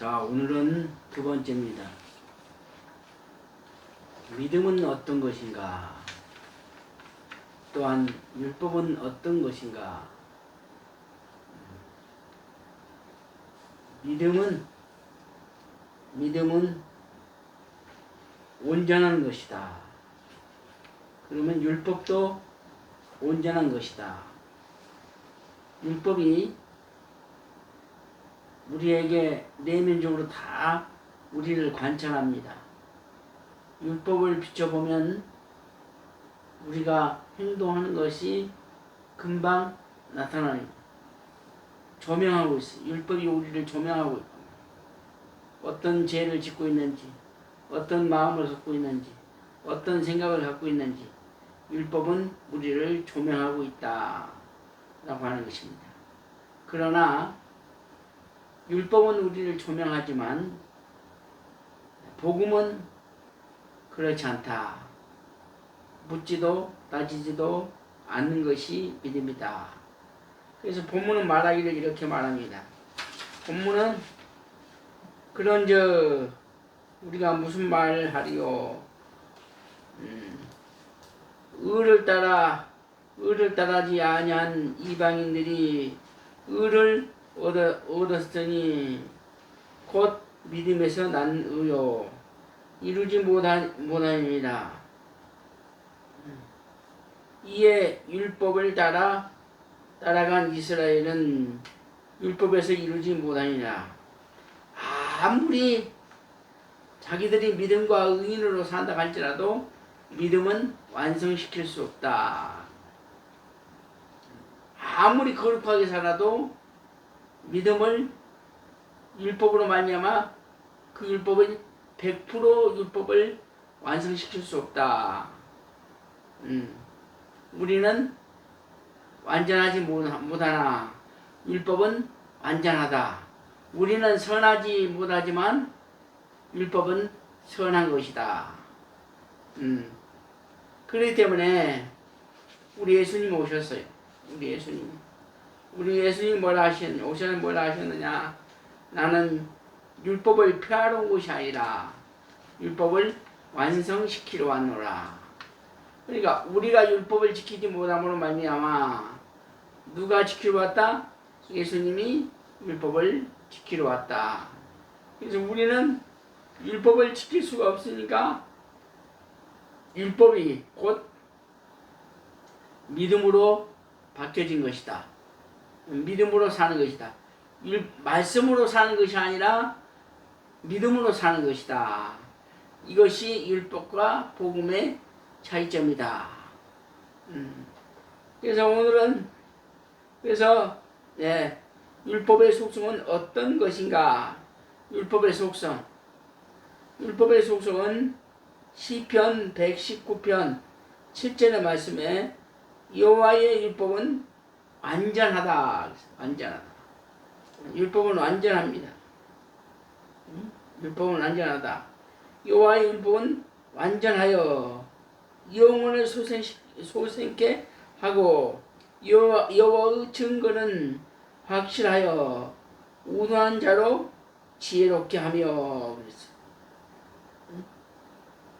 자, 오늘은 두 번째입니다. 믿음은 어떤 것인가? 또한 율법은 어떤 것인가? 믿음은 믿음은 온전한 것이다. 그러면 율법도 온전한 것이다. 율법이 우리에게 내면적으로 다 우리를 관찰합니다. 율법을 비춰보면 우리가 행동하는 것이 금방 나타나요. 조명하고 있어요. 율법이 우리를 조명하고 있고 어떤 죄를 짓고 있는지 어떤 마음을 갖고 있는지 어떤 생각을 갖고 있는지 율법은 우리를 조명하고 있다 라고 하는 것입니다. 그러나 율법은 우리를 조명하지만 복음은 그렇지 않다. 묻지도 따지지도 않는 것이 믿음이다. 그래서 본문은 말하기를 이렇게 말합니다. 본문은 그런 저 우리가 무슨 말 하리요? 음, 의를 따라 의를 따라지 아니한 이방인들이 의를 얻어, 얻었으니 곧 믿음에서 난 의요. 이루지 못하, 못하니라. 이에 율법을 따라 따라간 이스라엘은 율법에서 이루지 못하니라. 아무리 자기들이 믿음과 의인으로 산다 할지라도 믿음은 완성시킬 수 없다. 아무리 거룩하게 살아도 믿음을 율법으로 말미암아 그 율법은 100% 율법을 완성시킬 수 없다. 음, 우리는 완전하지 못- 못하나 율법은 완전하다. 우리는 선하지 못하지만 율법은 선한 것이다. 음. 그렇기 때문에 우리 예수님 오셨어요. 우리 예수님. 우리 예수님 뭐라 하신, 오셔서 뭐라 하셨느냐. 나는 율법을 폐하러 온 것이 아니라 율법을 완성시키러 왔노라. 그러니까 우리가 율법을 지키지 못함으로 말미암아 누가 지키러 왔다? 예수님이 율법을 지키러 왔다. 그래서 우리는 율법을 지킬 수가 없으니까 율법이 곧 믿음으로 바뀌어진 것이다. 믿음으로 사는 것이다. 율, 말씀으로 사는 것이 아니라 믿음으로 사는 것이다. 이것이 율법과 복음의 차이점이다. 음. 그래서 오늘은 그래서 예, 율법의 속성은 어떤 것인가? 율법의 속성. 율법의 속성은 시편 119편 7절의 말씀에 여호와의 율법은 완전하다. 완전하다. 율법은 완전합니다. 음? 율법은 완전하다. 여호와의 율법은 완전하여 영혼을 소생 소생케 하고 여호와- 여호와의 증거는 확실하여 우둔한 자로 지혜롭게 하며 그랬어.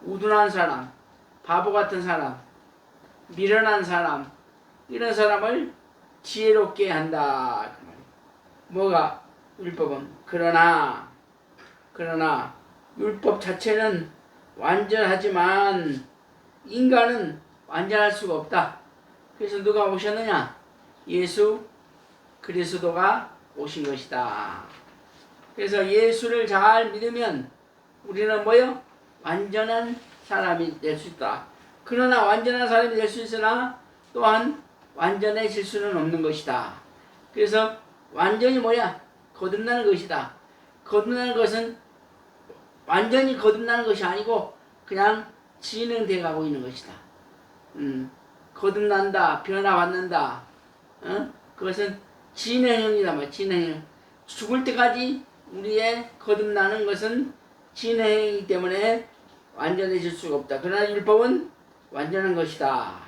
우둔한 사람, 바보 같은 사람, 미련한 사람, 이런 사람을 지혜롭게 한다. 그. 뭐가 율법은 그러나 그러나 율법 자체는 완전하지만 인간은 완전할 수가 없다. 그래서 누가 오셨느냐? 예수 그리스도가 오신 것이다. 그래서 예수를 잘 믿으면 우리는 뭐요? 완전한 사람이 될 수 있다. 그러나 완전한 사람이 될 수 있으나 또한 완전해질 수는 없는 것이다. 그래서 완전히 뭐야? 거듭나는 것이다. 거듭나는 것은 완전히 거듭나는 것이 아니고 그냥 진행돼 가고 있는 것이다. 음, 거듭난다, 변화받는다. 어? 그것은 진행형이다, 뭐 진행형. 죽을 때까지 우리의 거듭나는 것은 진행이기 때문에 완전해질 수가 없다. 그러나 율법은 완전한 것이다.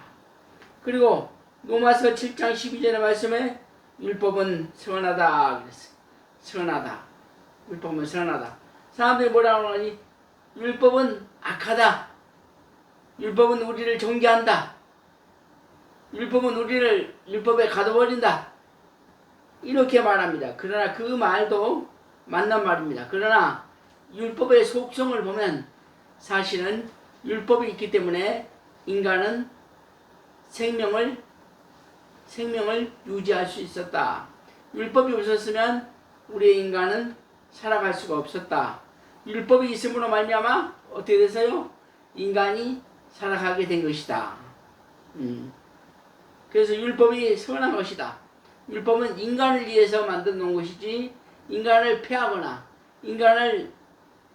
그리고 로마서 7장 12절의 말씀에 율법은 선하다 그랬어. 선하다. 율법은 선하다. 사람들이 뭐라고 하니? 율법은 악하다. 율법은 우리를 정죄한다. 율법은 우리를 율법에 가둬버린다. 이렇게 말합니다. 그러나 그 말도 맞는 말입니다. 그러나 율법의 속성을 보면 사실은 율법이 있기 때문에 인간은 생명을 생명을 유지할 수 있었다. 율법이 없었으면 우리 인간은 살아갈 수가 없었다. 율법이 있음으로 말미암아 어떻게 됐어요? 인간이 살아가게 된 것이다. 음. 그래서 율법이 선한 것이다. 율법은 인간을 위해서 만든 놓은 것이지 인간을 폐하거나 인간을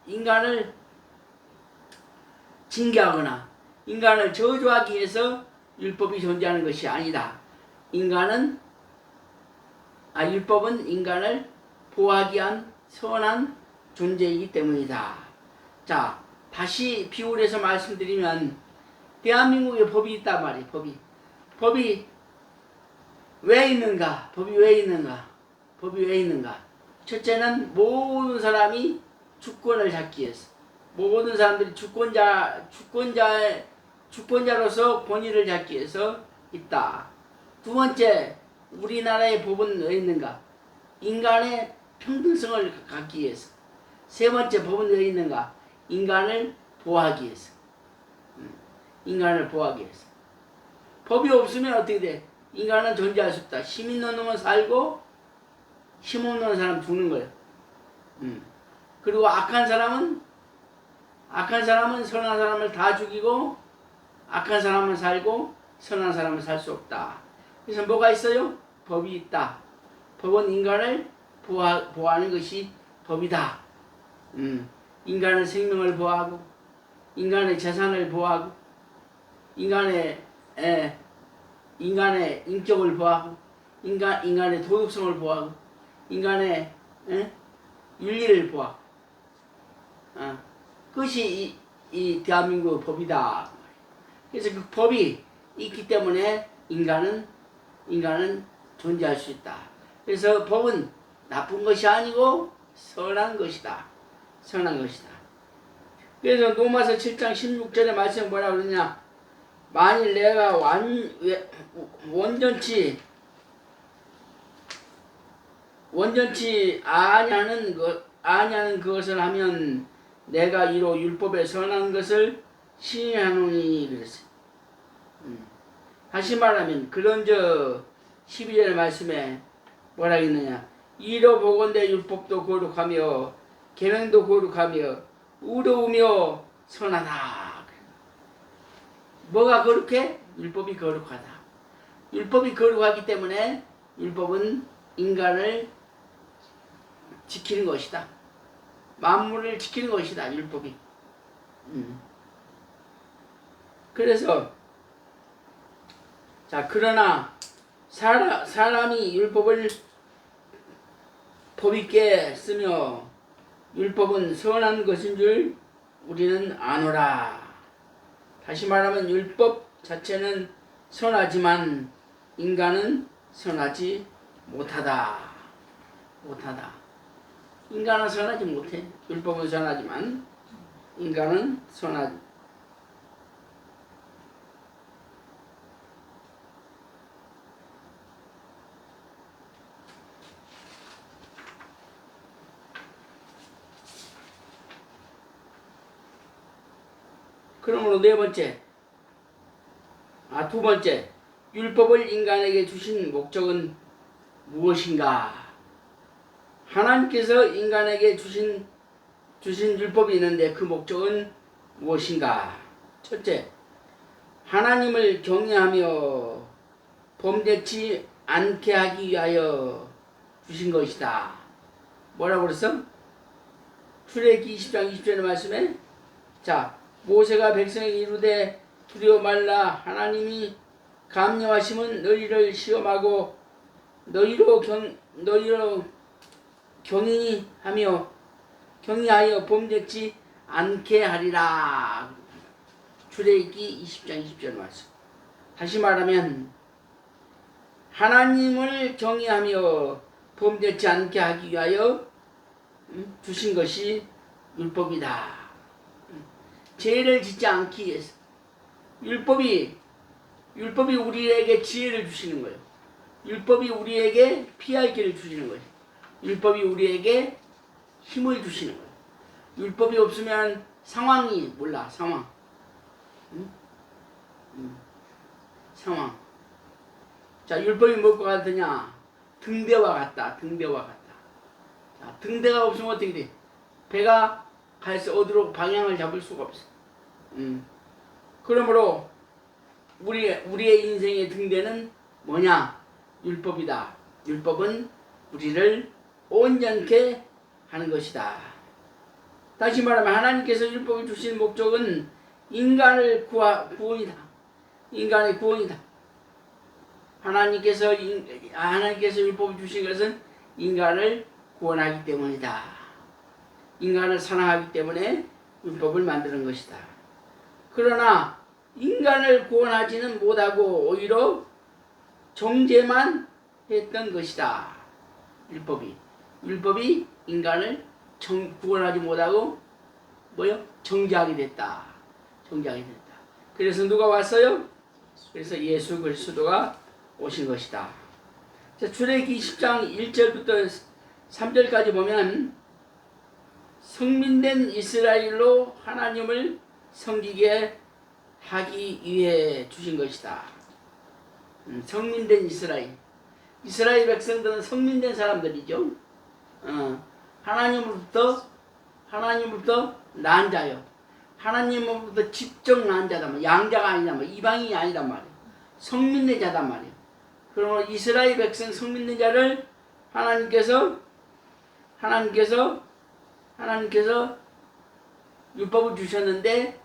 인간을 징계하거나 인간을 저주하기 위해서 율법이 존재하는 것이 아니다. 인간은 아 율법은 인간을 보호하기 위한 선한 존재이기 때문이다. 자, 다시 해서 말씀드리면 대한민국에 법이 있단 말이에요. 법이. 법이 왜 있는가? 법이 왜 있는가? 법이 왜 있는가? 첫째는 모든 사람이 주권을 잡기 위해서 모든 사람들이 주권자 주권자 주권자로서 권위를 잡기 위해서 있다. 두 번째, 우리나라의 법은 왜 있는가? 인간의 평등성을 갖기 위해서. 세 번째 법은 왜 있는가? 인간을 보호하기 위해서. 음, 인간을 보호하기 위해서. 법이 없으면 어떻게 돼? 인간은 존재할 수 없다. 힘 있는 놈은 살고 힘 없는 사람 죽는 거예요. 음. 그리고 악한 사람은 악한 사람은 선한 사람을 다 죽이고 악한 사람은 살고 선한 사람은 살 수 없다. 그래서 뭐가 있어요? 법이 있다. 법은 인간을 보호, 보호하는 것이 법이다. 음. 인간의 생명을 보호하고 인간의 재산을 보호하고 인간의 에, 인간의 인격을 보호하고 인간 인간의 도덕성을 보호하고 인간의 에? 윤리를 보호하고 어. 그것이 이, 이 대한민국 법이다. 그래서 그 법이 있기 때문에 인간은 인간은 존재할 수 있다. 그래서 법은 나쁜 것이 아니고 선한 것이다. 선한 것이다. 그래서 로마서 7장 16절에 말씀 뭐라 그러냐? 만일 내가 완 왜- 원전치 원전치 아냐는 것 아냐는 그것을 하면 내가 이로 율법에 선한 것을 시인하노니 그랬어요. 음. 다시 말하면 그런저 12절 말씀에 뭐라 했느냐 이로 보건대 율법도 거룩하며 계명도 거룩하며 의로우며 선하다. 뭐가 거룩해? 율법이 거룩하다. 율법이 거룩하기 때문에 율법은 인간을 지키는 것이다. 만물을 지키는 것이다. 율법이. 음. 그래서 자 그러나 사람, 사람이 율법을 법 있게 쓰며 율법은 선한 것인 줄 우리는 아노라. 다시 말하면 율법 자체는 선하지만 인간은 선하지 못하다. 못하다. 인간은 선하지 못해. 율법은 선하지만 인간은 선하지. 그러므로 네 번째, 아, 두 번째, 율법을 인간에게 주신 목적은 무엇인가? 하나님께서 인간에게 주신, 주신 율법이 있는데 그 목적은 무엇인가? 첫째, 하나님을 경외하며 범죄치 않게 하기 위하여 주신 것이다. 뭐라고 그랬어? 출애기 20장 20절의 말씀에 자 모세가 백성에게 이르되 두려워 말라 하나님이 감령하심은 너희를 시험하고 너희로 경 너희로 경의하며 경의하여 범죄치 않게 하리라. 출애기 20장 20절 말씀. 다시 말하면 하나님을 경외하며 범죄치 않게 하기 위하여 음, 주신 것이 율법이다. 음, 죄를 짓지 않기 위해서 율법이 율법이 우리에게 지혜를 주시는 거예요. 율법이 우리에게 피할 길을 주시는 거예요. 율법이 우리에게 힘을 주시는 거예요. 율법이 없으면 상황이 몰라 상황. 응? 응. 상황. 자 율법이 뭘것 같으냐? 등대와 같다. 등대와 같다. 자, 등대가 없으면 어떻게 돼? 배가 갈수 어디로 방향을 잡을 수가 없어. 음. 그러므로 우리 우리의 인생의 등대는 뭐냐? 율법이다. 율법은 우리를 온전케 하는 것이다. 다시 말하면 하나님께서 율법을 주신 목적은 인간을 구하, 구원이다. 인간의 구원이다. 하나님께서 인, 하나님께서 율법을 주신 것은 인간을 구원하기 때문이다. 인간을 사랑하기 때문에 율법을 만드는 것이다. 그러나 인간을 구원하지는 못하고 오히려 정죄만 했던 것이다. 율법이 율법이 인간을 정, 구원하지 못하고 뭐요? 정죄하게 됐다. 정죄하게 됐다. 그래서 누가 왔어요? 그래서 예수 그리스도가 오신 것이다. 자, 출애기 10장 1절부터 3절까지 보면 성민된 이스라엘로 하나님을 섬기게 하기 위해 주신 것이다. 음, 성민된 이스라엘. 이스라엘 백성들은 성민된 사람들이죠. 어, 하나님으로부터 하나님으로부터 난 자요. 하나님으로부터 직접 난 말이야. 양자가 아니다 말이야. 이방인이 아니단 말이야. 성민된 자단 말이야. 그러면 이스라엘 백성 성민된 자를 하나님께서 하나님께서 하나님께서 율법을 주셨는데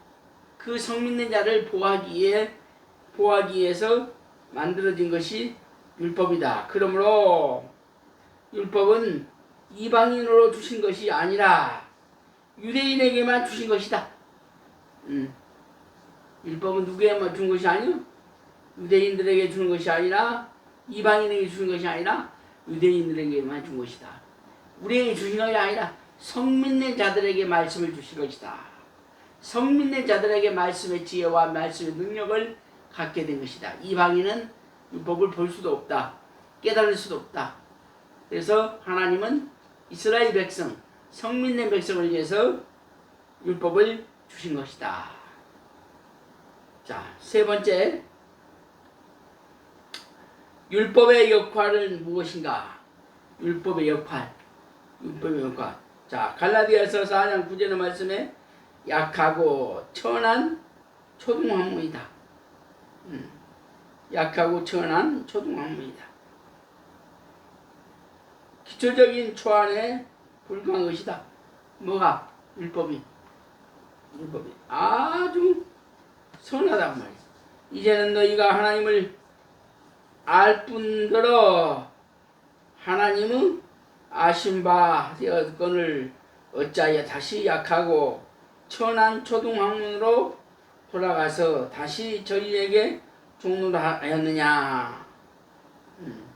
그 성민된 자를 보호하기 위해 보호하기 위해서 만들어진 것이 율법이다. 그러므로 율법은 이방인으로 주신 것이 아니라 유대인에게만 주신 것이다. 음. 율법은 누구에게만 준 것이 아니요 유대인들에게 주는 것이 아니라 이방인에게 주는 것이 아니라 유대인들에게만 준 것이다. 우리에게 주신 것이 아니라 성민된 자들에게 말씀을 주신 것이다. 성민된 자들에게 말씀의 지혜와 말씀의 능력을 갖게 된 것이다. 이방인은 율법을 볼 수도 없다. 깨달을 수도 없다. 그래서 하나님은 이스라엘 백성, 성민된 백성을 위해서 율법을 주신 것이다. 자, 세 번째. 율법의 역할은 무엇인가? 율법의 역할. 율법의 역할. 자, 갈라디아서 4장 9절의 말씀에 약하고 천한 초등학문이다. 음, 약하고 천한 초등학문이다. 기초적인 초안에 불과한 것이다. 뭐가? 율법이. 율법이. 아주 선하단 말이야. 이제는 너희가 하나님을 알 뿐더러 하나님은 아신 바 되었건을 어찌하여 다시 약하고 천한 초등학문으로 돌아가서 다시 저희에게 종로를 하였느냐. 음.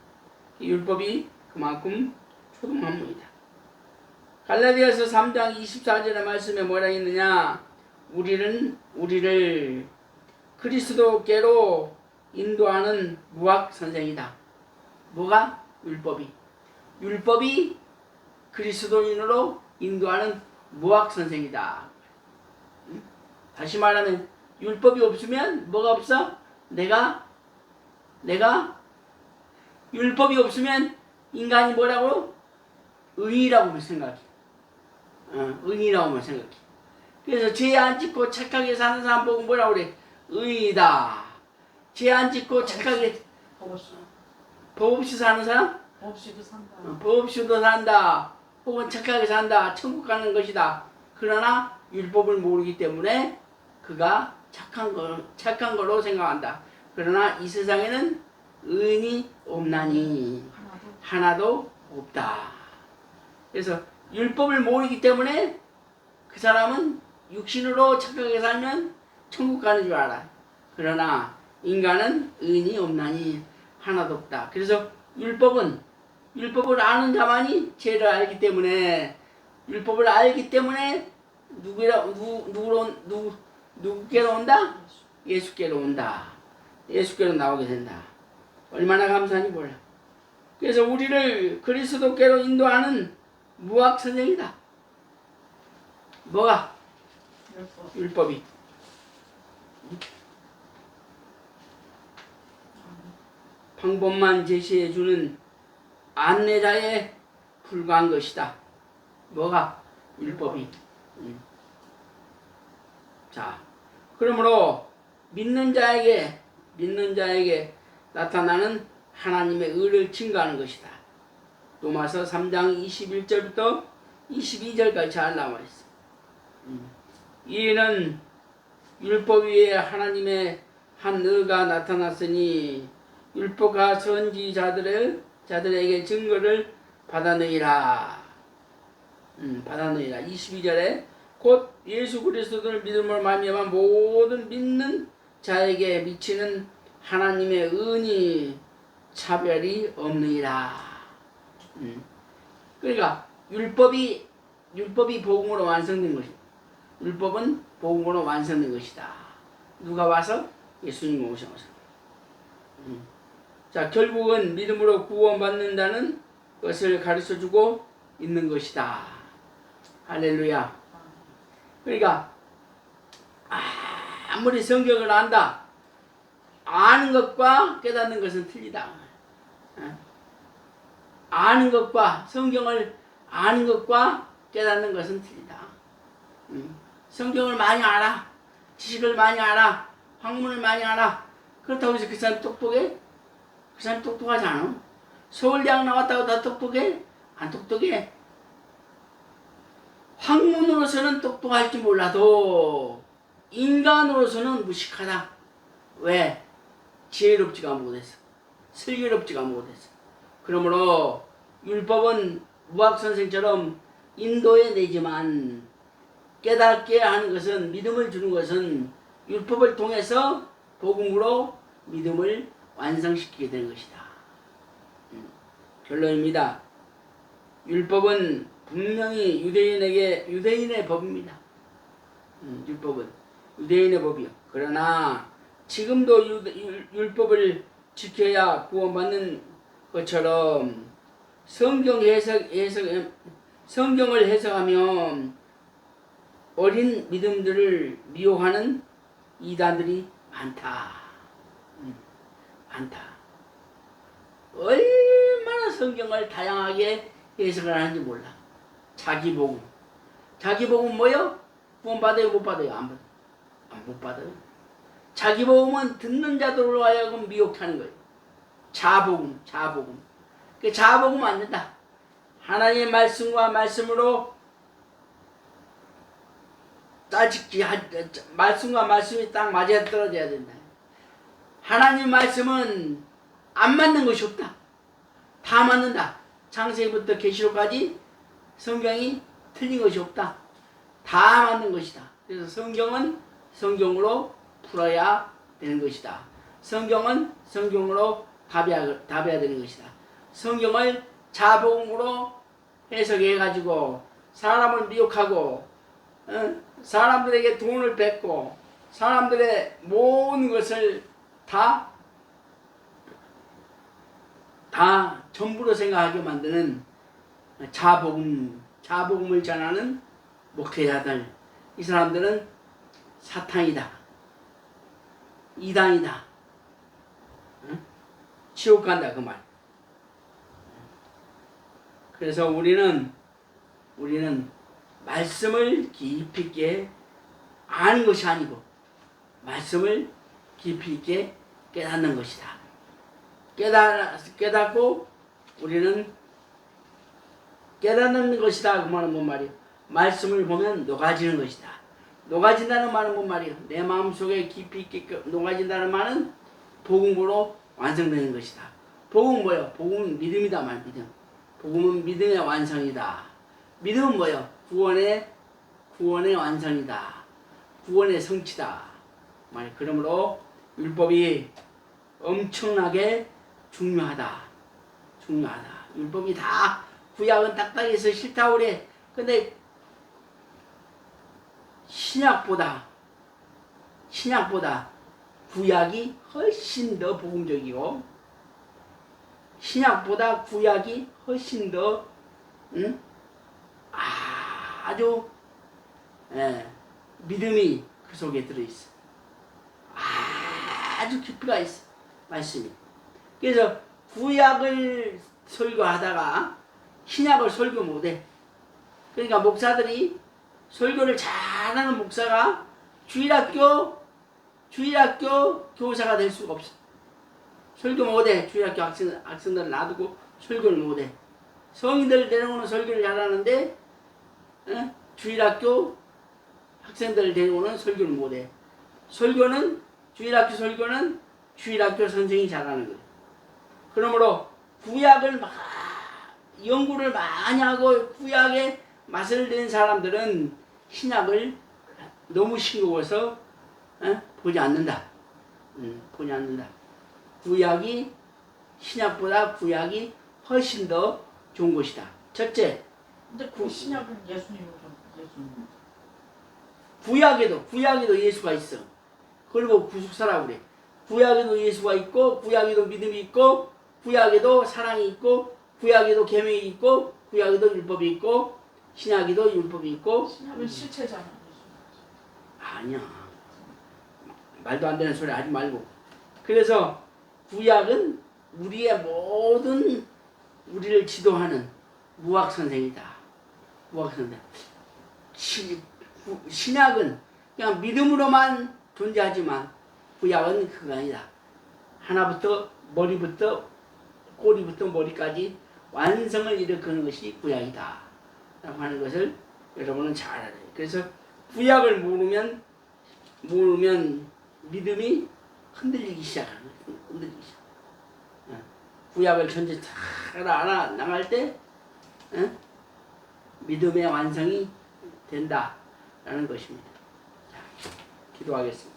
율법이 그만큼 초등학문이다. 갈라디아서 3장 24절의 말씀에 뭐라 했느냐? 우리는 우리를 그리스도께로 인도하는 무학 선생이다. 뭐가? 율법이. 율법이 그리스도인으로 인도하는 무학 선생이다. 응? 다시 말하면 율법이 없으면 뭐가 없어? 내가 내가 율법이 없으면 인간이 뭐라고? 의라고 생각해. 어, 의라고 생각해. 그래서 죄 안 짓고 착하게 사는 사람 보고 뭐라고 그래? 의이다. 죄 안 짓고 착하게 법 없이 사는 사람? 법 없이도 산다. 어, 법 없이도 산다. 혹은 착하게 산다. 천국 가는 것이다. 그러나 율법을 모르기 때문에 그가 착한 거 착한 거로 생각한다. 그러나 이 세상에는 의인이 없나니 하나도 하나도 없다. 그래서 율법을 모르기 때문에 그 사람은 육신으로 착하게 살면 천국 가는 줄 알아. 그러나 인간은 의인이 없나니 하나도 없다. 그래서 율법은 율법을 아는 자만이 죄를 알기 때문에 율법을 알기 때문에 누구라 누 누구로 누 누구께로 온다? 예수께로 온다. 예수께로 나오게 된다. 얼마나 감사한지 몰라. 그래서 우리를 그리스도께로 인도하는 무학 선생이다. 뭐가? 율법. 율법이. 방법만 제시해 주는 안내자에 불과한 것이다. 뭐가? 율법이. 음. 자, 그러므로 믿는 자에게 믿는 자에게 나타나는 하나님의 의를 증거하는 것이다. 로마서 3장 21절부터 22절까지 잘 나와 있어. 음. 이는 율법 위에 하나님의 한 의가 나타났으니 율법과 선지자들의 자들에게 증거를 받아내리라. 음, 받아내리라. 22절에 곧 예수 그리스도를 믿음으로 말미암아 모든 믿는 자에게 미치는 하나님의 은이 차별이 없느니라. 음. 그러니까 율법이 율법이 복음으로 완성된 것이. 율법은 복음으로 완성된 것이다. 누가 와서 예수님 오셔서. 음. 자 결국은 믿음으로 구원받는다는 것을 가르쳐 주고 있는 것이다. 할렐루야. 그러니까 아무리 성경을 안다 아는 것과 깨닫는 것은 틀리다. 어? 아는 것과 성경을 아는 것과 깨닫는 것은 틀리다. 음. 성경을 많이 알아, 지식을 많이 알아, 학문을 많이 알아. 그렇다고 해서 그 사람 똑똑해? 그 사람 똑똑하지 않아. 서울대학 나왔다고 다 똑똑해? 안 똑똑해. 학문으로서는 똑똑할지 몰라도 인간으로서는 무식하다. 왜? 지혜롭지가 못해서. 슬기롭지가 못해서. 그러므로 율법은 무학 선생처럼 인도해 내지만 깨닫게 하는 것은 믿음을 주는 것은 율법을 통해서 복음으로 믿음을 완성시키게 되는 것이다. 음, 결론입니다. 율법은 분명히 유대인에게 유대인의 법입니다. 음, 율법은 유대인의 법이요. 그러나 지금도 율법을 지켜야 구원받는 것처럼 성경 해석 해석 성경을 해석하면 어린 믿음들을 미혹하는 이단들이 많다. 음, 많다. 얼마나 성경을 다양하게 해석을 하는지 몰라. 자기 복음. 자기 복음 뭐요? 구원 받아요, 못 받아요? 안 받아요. 안못 받아요. 자기 복음은 듣는 자들로 하여금 미혹하는 거예요. 자복음, 자복음. 그 자복음 안 된다. 하나님의 말씀과 말씀으로 따지기 하- 말씀과 말씀이 딱 맞아 떨어져야 된다. 하나님 말씀은 안 맞는 것이 없다. 다 맞는다. 창세기부터 계시록까지 성경이 틀린 것이 없다. 다 맞는 것이다. 그래서 성경은 성경으로 풀어야 되는 것이다. 성경은 성경으로 답해야, 답해야 되는 것이다. 성경을 자복음으로 해석해 가지고 사람을 미혹하고 어? 사람들에게 돈을 뺏고 사람들의 모든 것을 다, 다 전부로 생각하게 만드는 자복음, 자복음을 전하는 목회자들. 이 사람들은 사탄이다. 이단이다. 응? 지옥 간다, 그 말. 그래서 우리는, 우리는 말씀을 깊이 있게 아는 것이 아니고 말씀을 깊이 있게 깨닫는 것이다. 깨달, 깨닫고 우리는 깨닫는 것이다. 그 말은 뭔 말이에요? 말씀을 보면 녹아지는 것이다. 녹아진다는 말은 뭔 말이에요? 내 마음속에 깊이 있게 녹아진다는 말은 복음으로 완성되는 것이다. 복음은 뭐예요? 복음은 믿음이다 말 믿음. 복음은 믿음의 완성이다. 믿음은 뭐예요? 구원의 구원의 완성이다. 구원의 성취다. 말 그러므로 율법이 엄청나게 중요하다. 중요하다. 율법이 다 구약은 딱딱해서 싫다고 그래. 근데 신약보다 신약보다 구약이 훨씬 더 복음적이고 신약보다 구약이 훨씬 더 응? 아주 예, 믿음이 그 속에 들어있어. 아주 깊이가 있어 말씀이. 그래서 구약을 설교하다가 신약을 설교 못해. 그러니까 목사들이 설교를 잘하는 목사가 주일학교 주일학교 교사가 될 수가 없어. 설교 못해. 주일학교 학생 학생들 놔두고 설교를 못해. 성인들 데려오는 설교를 잘하는데 어? 주일학교 학생들 데려오는 설교를 못해. 설교는 주일학교 설교는 주일학교 선생이 잘하는 거예요. 그러므로 구약을 막 연구를 많이 하고 구약에 맛을 낸 사람들은 신약을 너무 싱거워서 어? 보지 않는다. 음, 보지 않는다. 구약이 신약보다 구약이 훨씬 더 좋은 것이다. 첫째, 근데 그 신약은 예수님으로 예수님. 구약에도 구약에도 예수가 있어. 그리고 구속사라고 그래. 구약에도 예수가 있고 구약에도 믿음이 있고 구약에도 사랑이 있고 구약에도 계명이 있고 구약에도 율법이 있고 신약에도 율법이 있고 신약은 실체잖아. 아니야. 말도 안 되는 소리 하지 말고. 그래서 구약은 우리의 모든 우리를 지도하는 무학 선생이다. 무학 선생. 신약은 그냥 믿음으로만 존재하지만 구약은 그거 아니다. 하나부터 머리부터 꼬리부터 머리까지 완성을 일으키는 것이 구약이다. 라고 하는 것을 여러분은 잘 알아야 돼요. 그래서 구약을 모르면 모르면 믿음이 흔들리기 시작하는 거예요. 흔들리기 시작. 어. 구약을 전체 잘 알아 나갈 때 어? 믿음의 완성이 된다라는 것입니다. 자, 기도하겠습니다.